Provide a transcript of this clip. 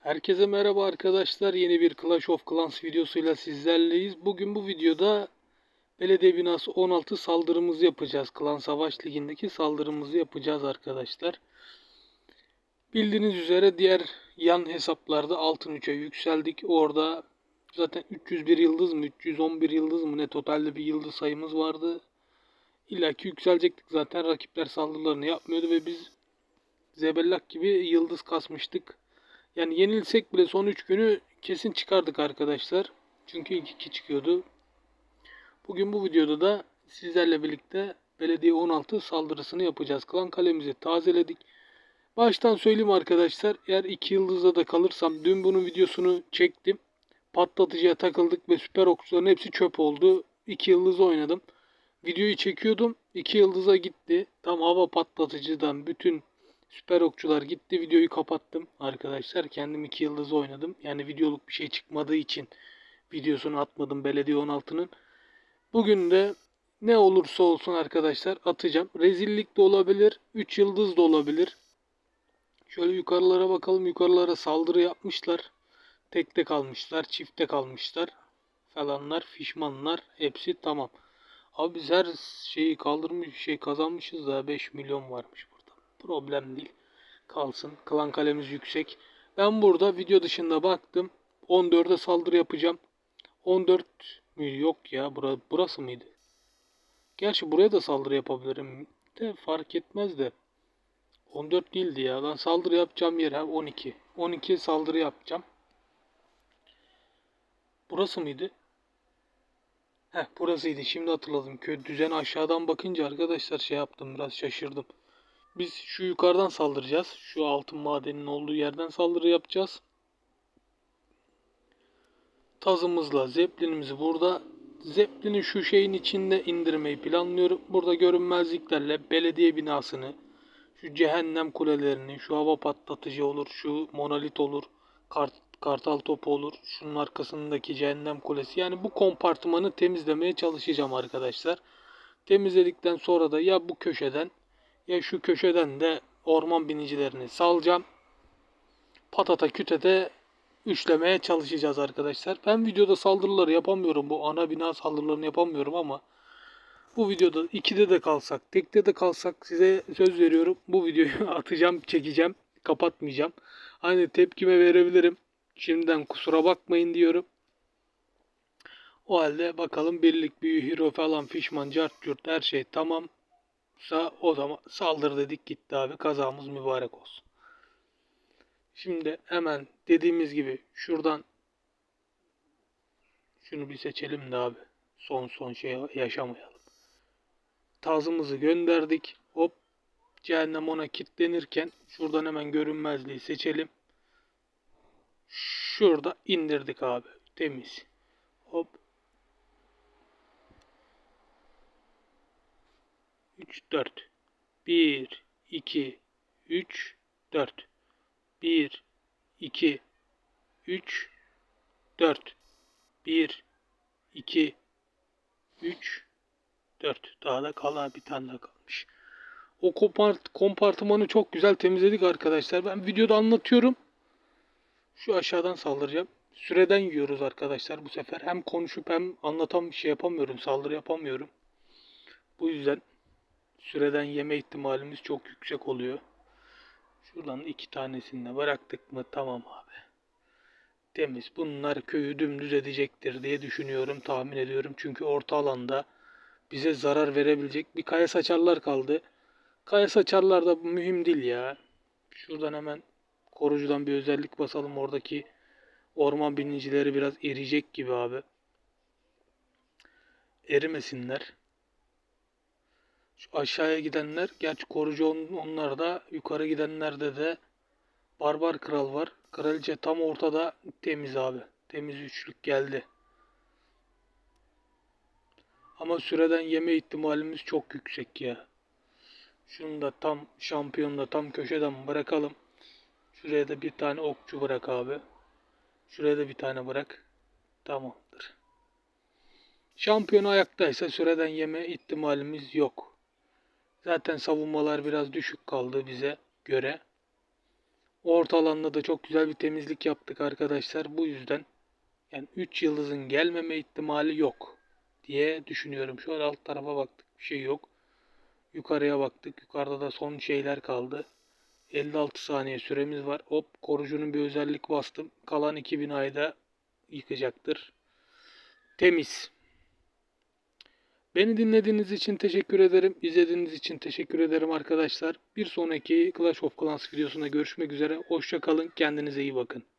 Herkese merhaba arkadaşlar. Yeni bir Clash of Clans videosuyla sizlerleyiz. Bugün bu videoda Belediye Binası 16 saldırımızı yapacağız. Klan Savaş Ligi'ndeki saldırımızı yapacağız arkadaşlar. Bildiğiniz üzere diğer yan hesaplarda altın 3'e yükseldik. Orada zaten 301 yıldız mı 311 yıldız mı ne totalde bir yıldız sayımız vardı. İlla ki yükselecektik zaten rakipler saldırılarını yapmıyordu ve biz zebellak gibi yıldız kasmıştık. Yani yenilsek bile son 3 günü kesin çıkardık arkadaşlar. Çünkü ilk 2 çıkıyordu. Bugün bu videoda da sizlerle birlikte Belediye 16 saldırısını yapacağız. Klan kalemizi tazeledik. Baştan söyleyeyim arkadaşlar. Eğer 2 yıldızda da kalırsam dün bunun videosunu çektim. Patlatıcıya takıldık ve süper okçuların hepsi çöp oldu. 2 yıldız oynadım. Videoyu çekiyordum. 2 yıldıza gitti. Tam hava patlatıcıdan bütün Süper okçular gitti. Videoyu kapattım arkadaşlar. Kendim 2 yıldız oynadım. Yani videoluk bir şey çıkmadığı için videosunu atmadım Belediye 16'nın. Bugün de ne olursa olsun arkadaşlar atacağım. Rezillik de olabilir. 3 yıldız da olabilir. Şöyle yukarılara bakalım. Yukarılara saldırı yapmışlar. Tekte kalmışlar. Çifte kalmışlar. Falanlar, fişmanlar. Hepsi tamam. Abi biz her şeyi kaldırmış, şey kazanmışız da 5 milyon varmış. Problem değil. Kalsın. Klan kalemiz yüksek. Ben burada video dışında baktım. 14'e saldırı yapacağım. 14 mü? Yok ya. Bura, burası mıydı? Gerçi buraya da saldırı yapabilirim. De fark etmez de. 14 değildi ya. Ben saldırı yapacağım yer ha 12. 12 saldırı yapacağım. Burası mıydı? Heh burasıydı. Şimdi hatırladım. Köy düzen aşağıdan bakınca arkadaşlar şey yaptım. Biraz şaşırdım. Biz şu yukarıdan saldıracağız. Şu altın madeninin olduğu yerden saldırı yapacağız. Tazımızla Zeppelin'imizi burada Zeppelin'i şu şeyin içinde indirmeyi planlıyorum. Burada görünmezliklerle belediye binasını, şu cehennem kulelerini, şu hava patlatıcı olur, şu monolit olur, kart, kartal topu olur, şunun arkasındaki cehennem kulesi. Yani bu kompartımanı temizlemeye çalışacağım arkadaşlar. Temizledikten sonra da ya bu köşeden ya şu köşeden de orman binicilerini salacağım. Patata kütete üçlemeye çalışacağız arkadaşlar. Ben videoda saldırıları yapamıyorum. Bu ana bina saldırılarını yapamıyorum ama bu videoda ikide de kalsak, tekte de kalsak size söz veriyorum. Bu videoyu atacağım, çekeceğim, kapatmayacağım. Hani tepkime verebilirim. Şimdiden kusura bakmayın diyorum. O halde bakalım birlik, büyü, hero falan, fişman, cart, her şey tamam sa o zaman saldır dedik gitti abi. Kazamız mübarek olsun. Şimdi hemen dediğimiz gibi şuradan şunu bir seçelim de abi. Son son şey yaşamayalım. Tazımızı gönderdik. Hop cehennem ona kilitlenirken şuradan hemen görünmezliği seçelim. Şurada indirdik abi. Temiz. Hop 3, 4. 1, 2, 3, 4. 1, 2, 3, 4. 1, 2, 3, 4. Daha da kala bir tane daha kalmış. O kompart kompartımanı çok güzel temizledik arkadaşlar. Ben videoda anlatıyorum. Şu aşağıdan saldıracağım. Süreden yiyoruz arkadaşlar bu sefer. Hem konuşup hem anlatan bir şey yapamıyorum. Saldırı yapamıyorum. Bu yüzden süreden yeme ihtimalimiz çok yüksek oluyor. Şuradan iki tanesini de bıraktık mı tamam abi. Temiz. Bunlar köyü dümdüz edecektir diye düşünüyorum, tahmin ediyorum. Çünkü orta alanda bize zarar verebilecek bir kaya saçarlar kaldı. Kaya saçarlar da mühim değil ya. Şuradan hemen korucudan bir özellik basalım. Oradaki orman binicileri biraz eriyecek gibi abi. Erimesinler. Şu aşağıya gidenler, gerçi korucu onlar da yukarı gidenlerde de Barbar Kral var. Kraliçe tam ortada temiz abi. Temiz üçlük geldi. Ama süreden yeme ihtimalimiz çok yüksek ya. Şunu da tam şampiyonda tam köşeden bırakalım. Şuraya da bir tane okçu bırak abi. Şuraya da bir tane bırak. Tamamdır. Şampiyon ayaktaysa süreden yeme ihtimalimiz yok. Zaten savunmalar biraz düşük kaldı bize göre. Orta alanda da çok güzel bir temizlik yaptık arkadaşlar. Bu yüzden yani 3 yıldızın gelmeme ihtimali yok diye düşünüyorum. Şöyle alt tarafa baktık bir şey yok. Yukarıya baktık. Yukarıda da son şeyler kaldı. 56 saniye süremiz var. Hop korucunun bir özellik bastım. Kalan 2000 ayda yıkacaktır. Temiz. Beni dinlediğiniz için teşekkür ederim. İzlediğiniz için teşekkür ederim arkadaşlar. Bir sonraki Clash of Clans videosunda görüşmek üzere. Hoşça kalın. Kendinize iyi bakın.